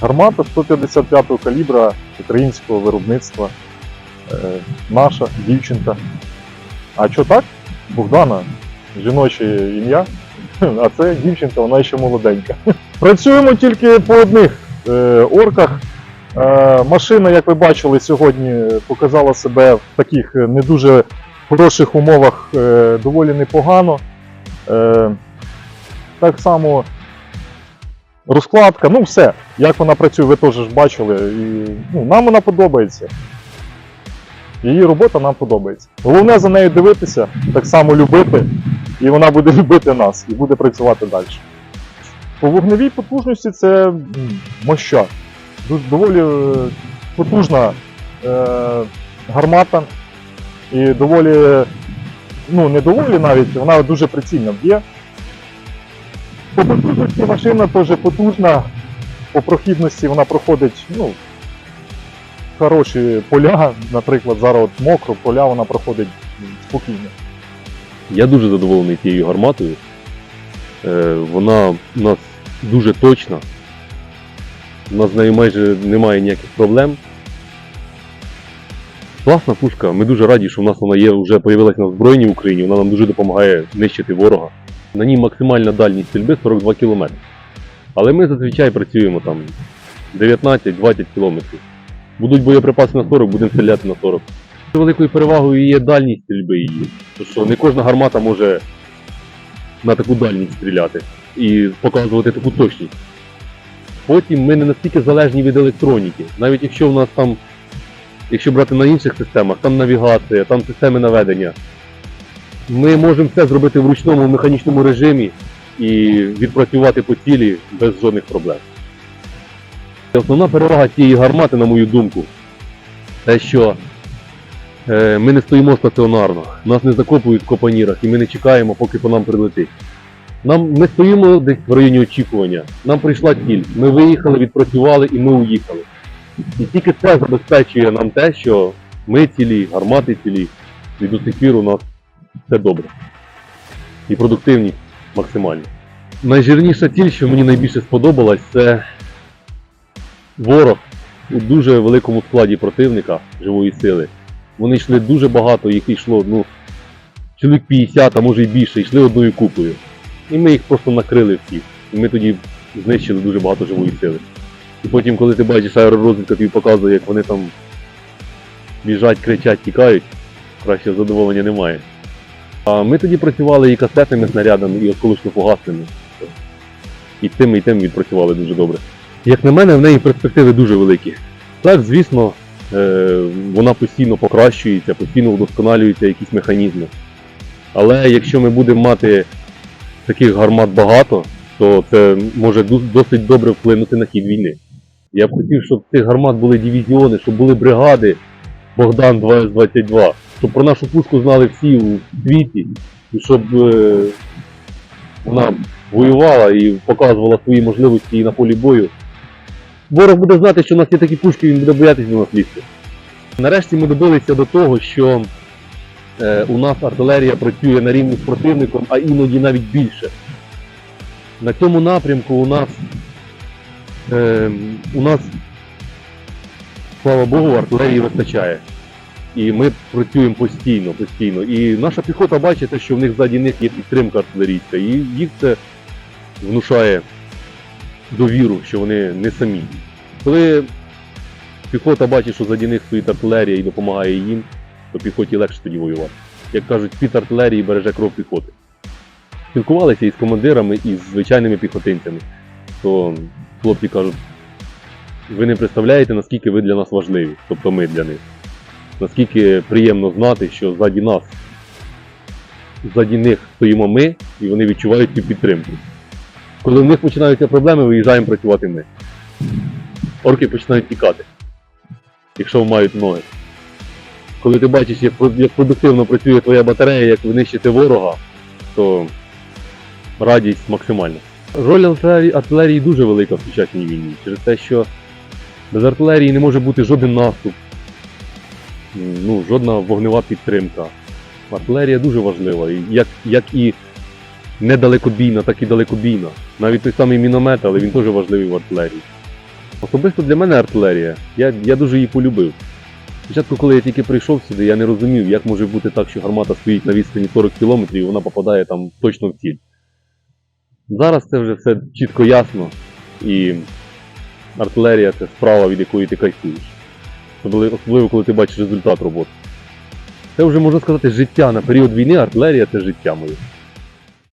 гармата 155-го калібра українського виробництва. Е, наша дівчинка. А що так? Богдана, жіноче ім'я. А це дівчинка, вона ще молоденька. Працюємо тільки по одних е, орках. Е, машина, як ви бачили, сьогодні показала себе в таких не дуже хороших умовах доволі непогано. Так само розкладка, ну все. Як вона працює, ви теж бачили. І, ну, нам вона подобається. Її робота нам подобається. Головне за нею дивитися, так само любити, і вона буде любити нас і буде працювати далі. По вогневій потужності це моща. Доволі е, потужна е, гармата. І доволі, ну не доволі навіть, вона дуже прицільно б'є. По потужності машина теж потужна. По прохідності вона проходить ну, хороші поля, наприклад, зараз от мокро, поля вона проходить спокійно. Я дуже задоволений цією гарматою. Е, Вона у нас дуже точна. У нас з нею майже немає ніяких проблем. Класна пушка. Ми дуже раді, що в нас вона є, вже з'явилася на озброєнні в Україні. Вона нам дуже допомагає нищити ворога. На ній максимальна дальність стрільби 42 км. Але ми зазвичай працюємо там 19-20 км. Будуть боєприпаси на 40, будемо стріляти на 40. Великою перевагою є дальність стрільби її. Тому що не кожна гармата може на таку дальність стріляти і показувати таку точність. Потім ми не настільки залежні від електроніки. Навіть якщо в нас там, якщо брати на інших системах, там навігація, там системи наведення, ми можемо все зробити в ручному механічному режимі і відпрацювати по цілі без жодних проблем. Основна перевага цієї гармати, на мою думку, те, що Е, Ми не стоїмо стаціонарно, нас не закопують в копанірах і ми не чекаємо, поки по нам прилетить. Нам, ми стоїмо десь в районі очікування. Нам прийшла ціль. Ми виїхали, відпрацювали і ми уїхали. І тільки це забезпечує нам те, що ми цілі, гармати цілі, і до сих пір у нас все добре. І продуктивність максимальна. Найжирніша ціль, що мені найбільше сподобалась, це ворог у дуже великому складі противника живої сили. Вони йшли дуже багато, їх йшло, ну, чоловік 50, а може й більше, йшли одною купою. І ми їх просто накрили всіх. І ми тоді знищили дуже багато живої сили. І потім, коли ти бачиш аеророзвідка, тобі показує, як вони там біжать, кричать, тікають, краще задоволення немає. Ми тоді працювали і касетними снарядами, і осколочно-фугасними. І тим, і тим відпрацювали дуже добре. Як на мене, в неї перспективи дуже великі. Так, звісно, е, вона постійно покращується, постійно вдосконалюються якісь механізми. Але якщо ми будемо мати таких гармат багато, то це може досить добре вплинути на хід війни. Я б хотів, щоб цих гармат були дивізіони, щоб були бригади Богдан 2С22, щоб про нашу пушку знали всі у світі, і щоб е, вона воювала і показувала свої можливості і на полі бою. Ворог буде знати, що у нас є такі пушки, він буде боятися до нас. Нарешті ми добилися до того, що е, у нас артилерія працює на рівні з противником, а іноді навіть більше. На цьому напрямку у нас, е, у нас, слава Богу, артилерії вистачає. І ми працюємо постійно, постійно. І наша піхота бачите, що в них ззаді них є підтримка артилерійська, і їх це внушає довіру, що вони не самі. Коли піхота бачить, що заді них стоїть артилерія і допомагає їм, то піхоті легше тоді воювати. Як кажуть, під артилерії береже кров піхоти. Спілкувалися із командирами, і з звичайними піхотинцями, то хлопці кажуть, ви не представляєте, наскільки ви для нас важливі, тобто ми для них. Наскільки приємно знати, що ззаді нас, ззаді них стоїмо ми, і вони відчувають цю підтримку. Коли в них починаються проблеми, виїжджаємо працювати ми. Орки починають тікати, якщо мають ноги. Коли ти бачиш, як, як продуктивно працює твоя батарея, як винищити ворога, то радість максимальна. Роль артилерії, дуже велика в сучасній війні, через те, що без артилерії не може бути жоден наступ, ну, жодна вогнева підтримка. Артилерія дуже важлива, як, як і недалекобійна, так і далекобійна. Навіть той самий міномет, але він теж важливий в артилерії. Особисто для мене артилерія. Я, я дуже її полюбив. Спочатку, коли я тільки прийшов сюди, я не розумів, як може бути так, що гармата стоїть на відстані 40 км і вона попадає там точно в ціль. Зараз це вже все чітко ясно, і артилерія це справа, від якої ти кайфуєш. Особливо, коли ти бачиш результат роботи. Це вже можна сказати життя на період війни, артилерія це життя моє.